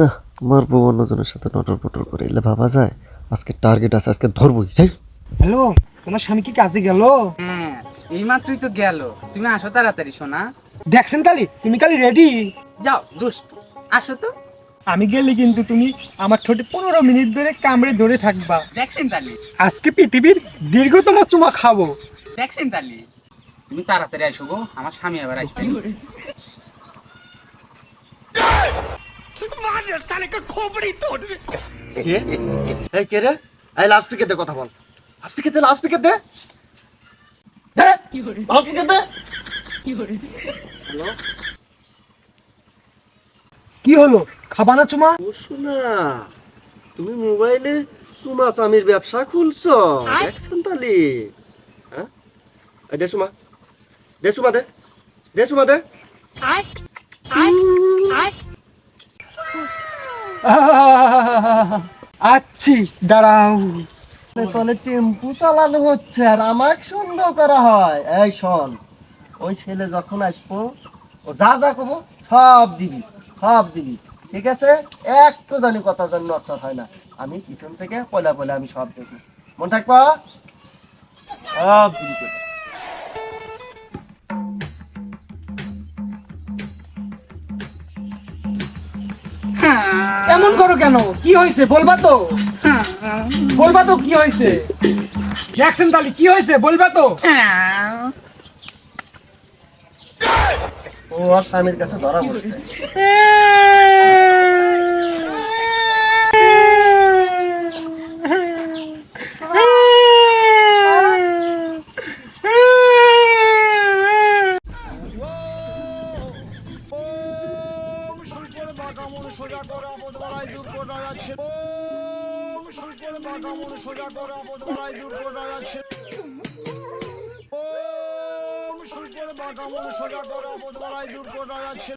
না মারবো অন্যজনের সাথে নটর পটর করে এলে ভাবা যায়। আজকে টার্গেট আছে আজকে ধরবই যাই। হ্যালো তোমার স্বামী কি কাজে গেল? হ্যাঁ এই মাত্রই তো গেল। তুমি আসো তাড়াতাড়ি সোনা। দেখছেন তালি তুমি কালি রেডি যাও দুষ্ট। আসো তো। আমি গেলে কিন্তু তুমি আমার ঠোঁটে পনেরো মিনিট ধরে কামড়ে ধরে থাকবা। দেখছেন তালি? আজকে পৃথিবীর দীর্ঘতম চুমা খাব। দেখছেন তালি? তুমি তাড়াতাড়ি আসো গো আমার স্বামী আবার আসবে। কে? এই কে রে? এই লাস্ট পিকে দে কথা বল। লাস্ট পিকে দে লাস্ট পিকে দে দে লাস্ট পিকে দে কি হলো? খাবা না চুমা? শোনা তুমি মোবাইলে সুমা স্বামীর ব্যবসা খুলছো। দেখছেন তালি হ্যাঁ? দে সুমা দে সুমা দে। দে সুমা দে। আচ্ছি, দাঁড়াও। তাহলে টেম্পু চালানো হচ্ছে আর আমাকে সন্দেহ করা হয়। এই শোন, ওই ছেলে যখন আসব, ও যা যা করব, সব দিবি সব দিবি। ঠিক আছে? একটু জানি কথা জানি নষ্ট হয় না। আমি পিছন থেকে পয়লা পয়লা আমি সব দেখি। মন থাকবা? সব দিবি এমন করো কেন? কি হয়েছে? বলবা তো। বলবা তো কি হয়েছে? দেখছেন তাহলে কি হয়েছে? বলবা তো। ও আর স্বামীর কাছে ধরা পড়ছে। শঙ্কর সোজা করে আপদ বোধবারায় দূর করা যাচ্ছে। ওম, শঙ্কর বাগামন সোজা করা বোধবারায় দূর করা যাচ্ছে। ওম, শঙ্কর বাগামন সোজা করা বোধবারায় দূর করা যাচ্ছে।